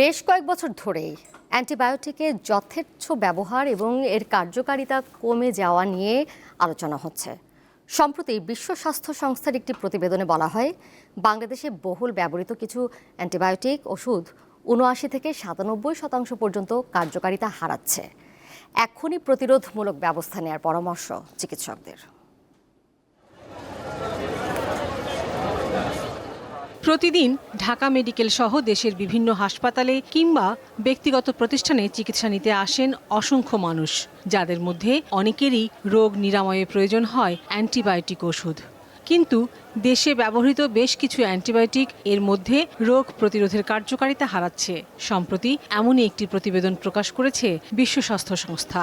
বেশ কয়েক বছর ধরেই অ্যান্টিবায়োটিকের যথেচ্ছ ব্যবহার এবং এর কার্যকারিতা কমে যাওয়া নিয়ে আলোচনা হচ্ছে। সম্প্রতি বিশ্ব স্বাস্থ্য সংস্থার একটি প্রতিবেদনে বলা হয়, বাংলাদেশে বহুল ব্যবহৃত কিছু অ্যান্টিবায়োটিক ওষুধ উনআশি থেকে সাতানব্বই শতাংশ পর্যন্ত কার্যকারিতা হারাচ্ছে। এখনই প্রতিরোধমূলক ব্যবস্থা নেওয়ার পরামর্শ চিকিৎসকদের। প্রতিদিন ঢাকা মেডিকেল সহ দেশের বিভিন্ন হাসপাতালে কিংবা ব্যক্তিগত প্রতিষ্ঠানে চিকিৎসা নিতে আসেন অসংখ্য মানুষ, যাদের মধ্যে অনেকেরই রোগ নিরাময়ে প্রয়োজন হয় অ্যান্টিবায়োটিক ওষুধ। কিন্তু দেশে ব্যবহৃত বেশ কিছু অ্যান্টিবায়োটিক এর মধ্যে রোগ প্রতিরোধের কার্যকারিতা হারাচ্ছে। সম্প্রতি এমনই একটি প্রতিবেদন প্রকাশ করেছে বিশ্ব স্বাস্থ্য সংস্থা।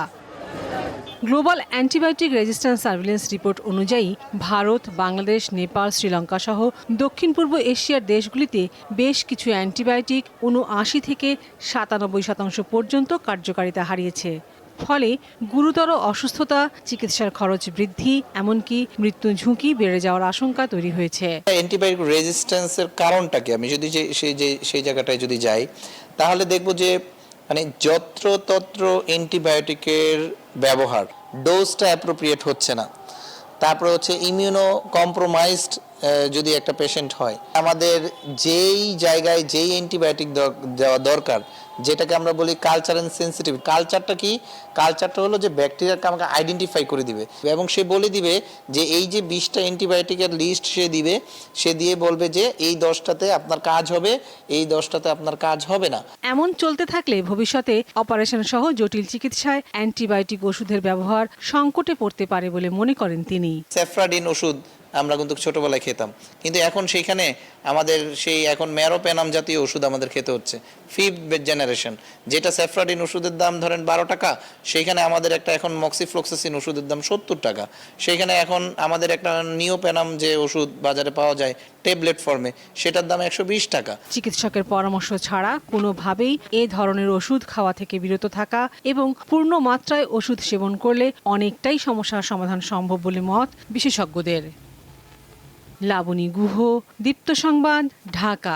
Global antibiotic resistance surveillance report অনুযায়ী ভারত, বাংলাদেশ, নেপাল শ্রীলঙ্কা সহ দক্ষিণ পূর্ব এশিয়ার দেশগুলিতে বেশ কিছু অ্যান্টিবায়োটিক উনআশি থেকে সাতানব্বই শতাংশ পর্যন্ত কার্যকারিতা হারিয়েছে। ফলে গুরুতর অসুস্থতা, চিকিৎসার খরচ বৃদ্ধি, এমনকি মৃত্যু ঝুঁকি বেড়ে যাওয়ার আশঙ্কা তৈরি হয়েছে। অ্যান্টিবায়োটিক রেজিস্ট্যান্সের কারণটা কি? আমি যদি সেই যে, সেই জায়গাটায় যদি যাই, তাহলে দেখব যে মানে যত্র তত্র অ্যান্টিবায়োটিকের ব্যবহার ডোজটা অ্যাপ্রোপ্রিয়েট হচ্ছে না। তারপরে হচ্ছে ইমিউনো কম্প্রোমাইজড যদি একটা পেশেন্ট হয় আমাদের যেই জায়গায় যেই অ্যান্টিবায়োটিক দেওয়া দরকার যেটাকে আমরা বলি কালচার অ্যান্ড সেন্সিটিভ কালচারটা কি? কালচারটা হলো যে ব্যাকটেরিয়াকে আমাকে আইডেন্টিফাই করে দিবে এবং সে বলে দিবে যে এই যে বিশটা অ্যান্টিবায়োটিকের লিস্ট সে দিবে সে দিয়ে বলবে যে এই দশটাতে আপনার কাজ হবে এই দশটাতে আপনার কাজ হবে না। এমন চলতে থাকলে ভবিষ্যতে অপারেশন সহ জটিল চিকিৎসায় অ্যান্টিবায়োটিক ওষুধের ব্যবহার সংকটে পড়তে পারে বলে মনে করেন তিনি। স্যাফ্রাডিন ওষুধ আমরা কিন্তু ছোটবেলায় খেতাম। কিন্তু এখন সেইখানে আমাদের সেই এখন ম্যারোপ্যানাম জাতীয় ওষুধ আমাদের খেতে হচ্ছে। Fifth generation. যেটা স্যাফ্রাডিন ওষুধের দাম ধরেন বারো টাকা, সেইখানে আমাদের একটা এখন মক্সিফ্লোক্সাসিন ওষুধের দাম সত্তর টাকা। সেইখানে এখন আমাদের একটা নিওপ্যানাম যে ওষুধ বাজারে পাওয়া যায়, ট্যাবলেট ফর্মে, সেটার দাম একশো বিশ টাকা। চিকিৎসকের পরামর্শ ছাড়া কোনোভাবেই এ ধরনের ওষুধ খাওয়া থেকে বিরত থাকা এবং পূর্ণ মাত্রায় ওষুধ সেবন করলে অনেকটাই সমস্যার সমাধান সম্ভব বলে মত বিশেষজ্ঞদের। লাবণী গুহ দীপ্ত সংবাদ ঢাকা।